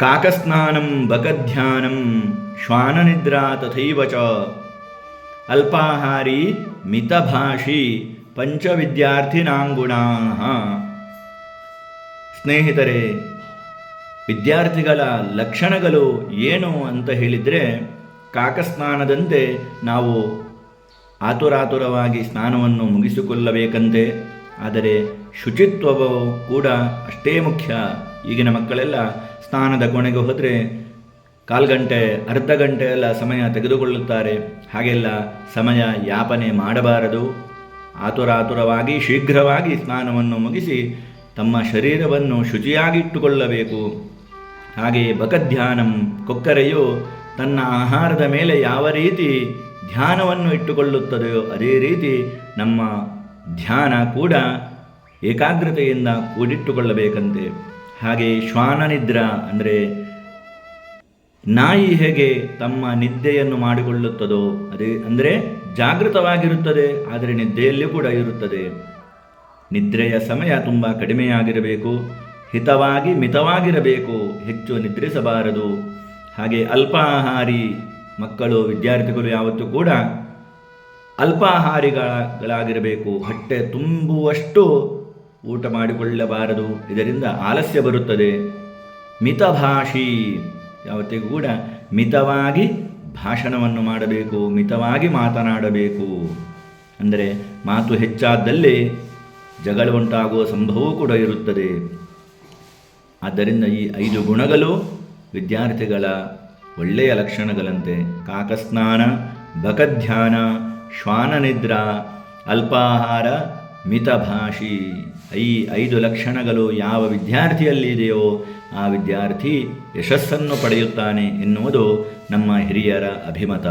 ಕಾಕಸ್ನಾನಂ ಬಕಧ್ಯಾನಂ ಶ್ವಾನನಿದ್ರಾ ತಥೈವ ಚ. ಅಲ್ಪಾಹಾರಿ ಮಿತಭಾಷಿ ಪಂಚವಿದ್ಯಾರ್ಥಿನಾಂಗುಣಾ ಸ್ನೇಹಿತರೆ, ವಿದ್ಯಾರ್ಥಿಗಳ ಲಕ್ಷಣಗಳು ಏನು ಅಂತ ಹೇಳಿದರೆ, ಕಾಕಸ್ನಾನದಂತೆ ನಾವು ಆತುರಾತುರವಾಗಿ ಸ್ನಾನವನ್ನು ಮುಗಿಸಿಕೊಳ್ಳಬೇಕಂತೆ, ಆದರೆ ಶುಚಿತ್ವವು ಕೂಡ ಅಷ್ಟೇ ಮುಖ್ಯ. ಈಗಿನ ಮಕ್ಕಳೆಲ್ಲ ಸ್ನಾನದ ಕೊನೆಗೆ ಹೋದರೆ ಕಾಲು ಗಂಟೆ, ಅರ್ಧ ಗಂಟೆ ಎಲ್ಲ ಸಮಯ ತೆಗೆದುಕೊಳ್ಳುತ್ತಾರೆ. ಹಾಗೆಲ್ಲ ಸಮಯ ಯಾಪನೆ ಮಾಡಬಾರದು. ಆತುರಾತುರವಾಗಿ, ಶೀಘ್ರವಾಗಿ ಸ್ನಾನವನ್ನು ಮುಗಿಸಿ ತಮ್ಮ ಶರೀರವನ್ನು ಶುಚಿಯಾಗಿಟ್ಟುಕೊಳ್ಳಬೇಕು. ಹಾಗೆಯೇ ಬಕಧ್ಯಾನಂ ಕೊಕ್ಕರೆಯು ತನ್ನ ಆಹಾರದ ಮೇಲೆ ಯಾವ ರೀತಿ ಧ್ಯಾನವನ್ನು ಇಟ್ಟುಕೊಳ್ಳುತ್ತದೆಯೋ ಅದೇ ರೀತಿ ನಮ್ಮ ಧ್ಯಾನ ಕೂಡ ಏಕಾಗ್ರತೆಯಿಂದ ಕೂಡಿಟ್ಟುಕೊಳ್ಳಬೇಕಂತೆ. ಹಾಗೆ ಶ್ವಾನ ನಿದ್ರ ಅಂದರೆ ನಾಯಿ ಹೇಗೆ ತಮ್ಮ ನಿದ್ದೆಯನ್ನು ಮಾಡಿಕೊಳ್ಳುತ್ತದೋ ಅದೇ ಅಂದರೆ ಜಾಗೃತವಾಗಿರುತ್ತದೆ, ಆದರೆ ನಿದ್ದೆಯಲ್ಲೂ ಕೂಡ ಇರುತ್ತದೆ. ನಿದ್ರೆಯ ಸಮಯ ತುಂಬ ಕಡಿಮೆಯಾಗಿರಬೇಕು, ಹಿತವಾಗಿ ಮಿತವಾಗಿರಬೇಕು, ಹೆಚ್ಚು ನಿದ್ರಿಸಬಾರದು. ಹಾಗೆ ಅಲ್ಪಾಹಾರಿ ಮಕ್ಕಳು, ವಿದ್ಯಾರ್ಥಿಗಳು ಯಾವತ್ತೂ ಕೂಡ ಅಲ್ಪಾಹಾರಿಗಳಾಗಿರಬೇಕು ಹೊಟ್ಟೆ ತುಂಬುವಷ್ಟು ಊಟ ಮಾಡಿಕೊಳ್ಳಬಾರದು. ಇದರಿಂದ ಆಲಸ್ಯ ಬರುತ್ತದೆ. ಮಿತಭಾಷಿ. ಯಾವತ್ತಿಗೂ ಕೂಡ ಮಿತವಾಗಿ ಭಾಷಣವನ್ನು ಮಾಡಬೇಕು, ಮಿತವಾಗಿ ಮಾತನಾಡಬೇಕು. ಅಂದರೆ ಮಾತು ಹೆಚ್ಚಾದಲ್ಲಿ ಜಗಳ ಉಂಟಾಗುವ ಸಂಭವವೂ ಕೂಡ ಇರುತ್ತದೆ. ಆದ್ದರಿಂದ ಈ ಐದು ಗುಣಗಳು ವಿದ್ಯಾರ್ಥಿಗಳ ಒಳ್ಳೆಯ ಲಕ್ಷಣಗಳಂತೆ. ಕಾಕಸ್ನಾನ ಬಕಧ್ಯಾನ ಶ್ವಾನನಿದ್ರಾ, ಅಲ್ಪಾಹಾರ ಮಿತಭಾಷಿ. ಈ ಐದು ಲಕ್ಷಣಗಳು ಯಾವ ವಿದ್ಯಾರ್ಥಿಯಲ್ಲಿ ಇದೆಯೋ ಆ ವಿದ್ಯಾರ್ಥಿ ಯಶಸ್ಸನ್ನು ಪಡೆಯುತ್ತಾನೆ ಎನ್ನುವುದು ನಮ್ಮ ಹಿರಿಯರ ಅಭಿಮತ.